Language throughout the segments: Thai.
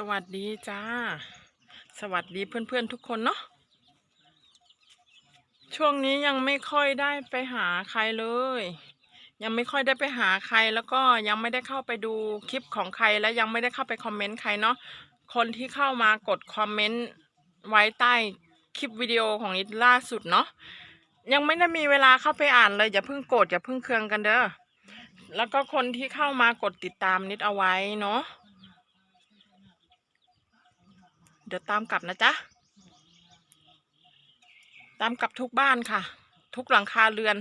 สวัสดีจ้า สวัสดีเพื่อนๆทุกคนเนาะช่วงนี้ยังไม่ค่อยได้ไปหาใครเลย ยังไม่ค่อยได้ไปหาใครแล้วก็ยังไม่ได้เข้าไปดูคลิปของใครและยังไม่ได้เข้าไปคอมเมนต์ใครเนาะคนที่เข้ามากดคอมเมนต์ไว้ใต้คลิปวิดีโอของนิดล่าสุดเนาะยังไม่ได้มีเวลาเข้าไปอ่านเลยอย่าเพิ่งโกรธอย่าเพิ่งเคืองกันเด้อแล้วก็คนที่เข้ามากดติดตามนิดเอาไว้เนาะ เดี๋ยวตามกลับนะจ๊ะ ตามกลับทุกบ้านค่ะ ทุกหลังคาเรือน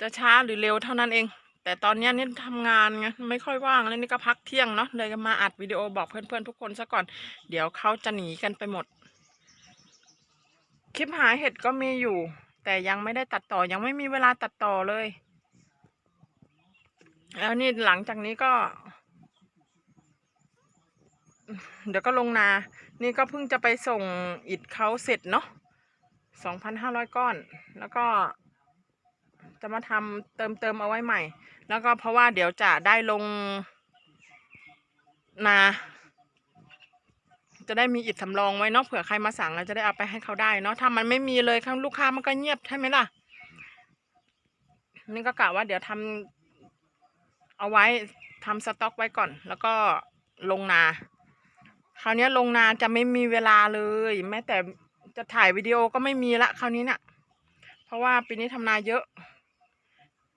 จะช้าหรือเร็วเท่านั้นเอง แต่ตอนนี้นี่ทำงานไงไม่ค่อยว่างแล้วนี่ก็พักเที่ยงเนาะเลยมาอัดวิดีโอบอกเพื่อนๆทุกคนซะก่อน เดี๋ยวเขาจะหนีกันไปหมด คลิปหาเห็ดก็มีอยู่ แต่ยังไม่ได้ตัดต่อยังไม่มีเวลาตัดต่อเลยแล้วนี่หลังจากนี้ก็ เดี๋ยวก็ลงนา นี่ก็เพิ่งจะไปส่งอิฐเขาเสร็จเนาะสองพันห้าร้อยก้อน แล้วก็ จะมาทำเติมเติมเอาไว้ใหม่ แล้วก็เพราะว่าเดี๋ยวจะได้ลงนา จะได้มีอิฐสำรองไว้เนาะเผื่อใครมาสั่งเราจะได้เอาไปให้เขาได้เนาะถ้ามันไม่มีเลยข้างลูกค้ามันก็เงียบใช่ไหมล่ะ นี่ก็กะว่าเดี๋ยวทำเอาไว้ทำสต็อกไว้ก่อน แล้วก็ลงนา คราวนี้ลงนาจะไม่มีเวลาเลย แม้แต่จะถ่ายวิดีโอก็ไม่มีละคราวนี้เนะ่ะเพราะว่าปีนี้ทำนาเยอะ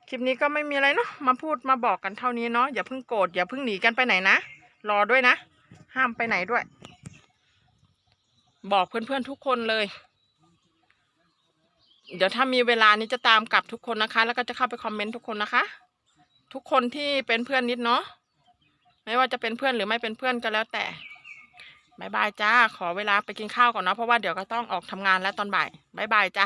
คลิปนี้ก็ไม่มีอะไรเนาะมาพูดมาบอกกันเท่านี้เนาะอย่าเพิ่งโกรธอย่าเพิ่งหนีกันไปไหนนะรอด้วยนะห้ามไปไหนด้วย บอกเพื่อนๆทุกคนเลย เดี๋ยวถ้ามีเวลานี้จะตามกลับทุกคนนะคะ แล้วก็จะเข้าไปคอมเมนต์ทุกคนนะคะ ทุกคนที่เป็นเพื่อนนิดเนาะไม่ว่าจะเป็นเพื่อนหรือไม่เป็นเพื่อนก็แล้วแต่ บายบายจ้า ขอเวลาไปกินข้าวก่อนเนาะ เพราะว่าเดี๋ยวก็ต้องออกทำงานแล้วตอนบ่ายบายบายจ้า